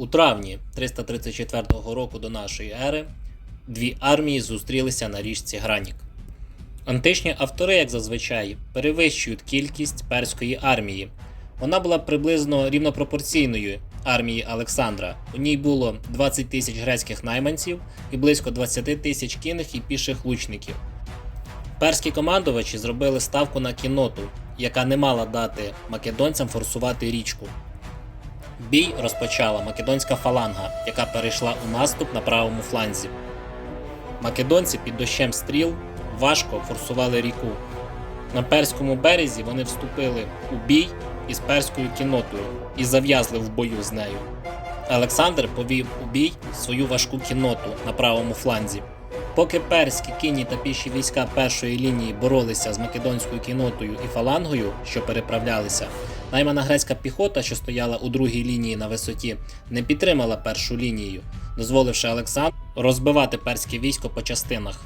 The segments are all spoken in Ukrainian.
У травні 334 року до нашої ери дві армії зустрілися на річці Гранік. Античні автори, як зазвичай, перевищують кількість перської армії. Вона була приблизно рівнопропорційною армії Олександра. У ній було 20 тисяч грецьких найманців і близько 20 тисяч кінних і піших лучників. Перські командувачі зробили ставку на кінноту, яка не мала дати македонцям форсувати річку. Бій розпочала македонська фаланга, яка перейшла у наступ на правому фланзі. Македонці під дощем стріл важко форсували ріку. На перському березі вони вступили у бій із перською кіннотою і зав'язли в бою з нею. Олександр повів у бій свою важку кінноту на правому фланзі. Поки перські кінні та піші війська першої лінії боролися з македонською кіннотою і фалангою, що переправлялися, наймана грецька піхота, що стояла у другій лінії на висоті, не підтримала першу лінію, дозволивши Олександру розбивати перське військо по частинах.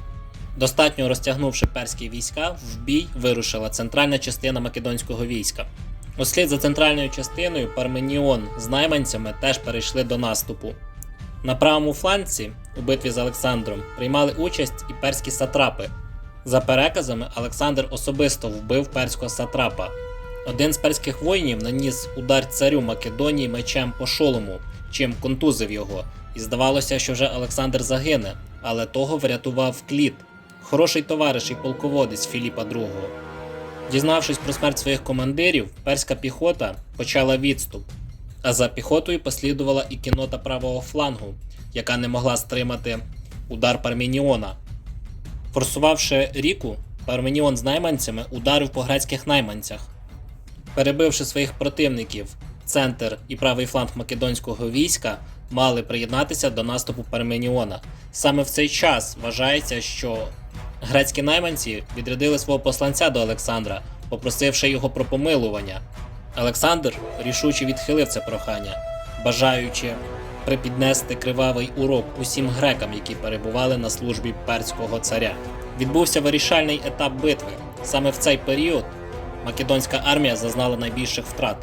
Достатньо розтягнувши перські війська, в бій вирушила центральна частина македонського війська. Услід за центральною частиною Парменіон з найманцями теж перейшли до наступу. На правому фланці у битві з Олександром приймали участь і перські сатрапи. За переказами, Олександр особисто вбив перського сатрапа. Один з перських воїнів наніс удар царю Македонії мечем по шолому, чим контузив його, і здавалося, що вже Олександр загине, але того врятував кліт, хороший товариш і полководець Філіпа II. Дізнавшись про смерть своїх командирів, перська піхота почала відступ, а за піхотою послідувала і кінота правого флангу, яка не могла стримати удар Парменіона. Форсувавши ріку, Парменіон з найманцями ударив по грецьких найманцях. Перебивши своїх противників, центр і правий фланг македонського війська мали приєднатися до наступу Парменіона. Саме в цей час вважається, що грецькі найманці відрядили свого посланця до Олександра, попросивши його про помилування. Олександр рішуче відхилив це прохання, бажаючи припіднести кривавий урок усім грекам, які перебували на службі перського царя. Відбувся вирішальний етап битви. Саме в цей період македонська армія зазнала найбільших втрат,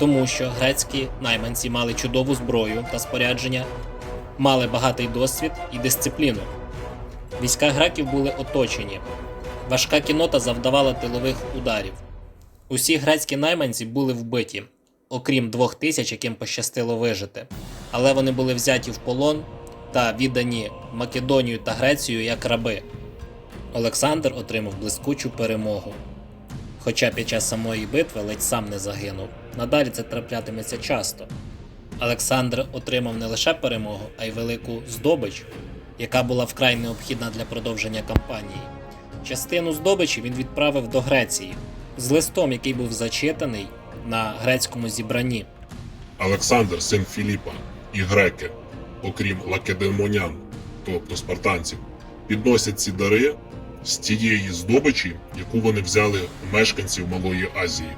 тому що грецькі найманці мали чудову зброю та спорядження, мали багатий досвід і дисципліну. Війська греків були оточені. Важка кінота завдавала тилових ударів. Усі грецькі найманці були вбиті, окрім двох тисяч, яким пощастило вижити, але вони були взяті в полон та віддані Македонію та Грецію як раби. Олександр отримав блискучу перемогу. Хоча під час самої битви ледь сам не загинув. Надалі це траплятиметься часто. Олександр отримав не лише перемогу, а й велику здобич, яка була вкрай необхідна для продовження кампанії. Частину здобичі він відправив до Греції з листом, який був зачитаний на грецькому зібранні. Олександр, син Філіпа, і греки, окрім лакедемонян, тобто спартанців, підносять ці дари з тієї здобичі, яку вони взяли у мешканців Малої Азії.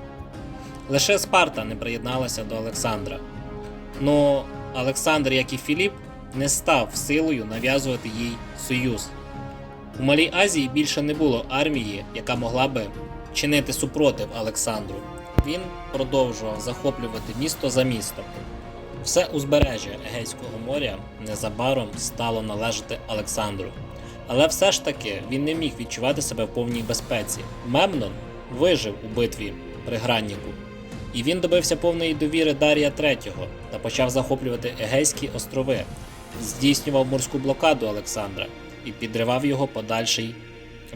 Лише Спарта не приєдналася до Олександра. Но Олександр, як і Філіп, не став силою нав'язувати їй союз. У Малій Азії більше не було армії, яка могла би чинити супротив Олександру. Він продовжував захоплювати місто за містом. Все узбережжя Егейського моря незабаром стало належати Олександру. Але все ж таки він не міг відчувати себе в повній безпеці. Мемнон вижив у битві при Гранніку, і він добився повної довіри Дарія III та почав захоплювати Егейські острови, здійснював морську блокаду Олександра і підривав його подальший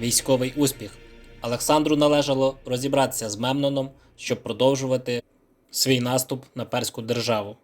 військовий успіх. Олександру належало розібратися з Мемноном, щоб продовжувати свій наступ на перську державу.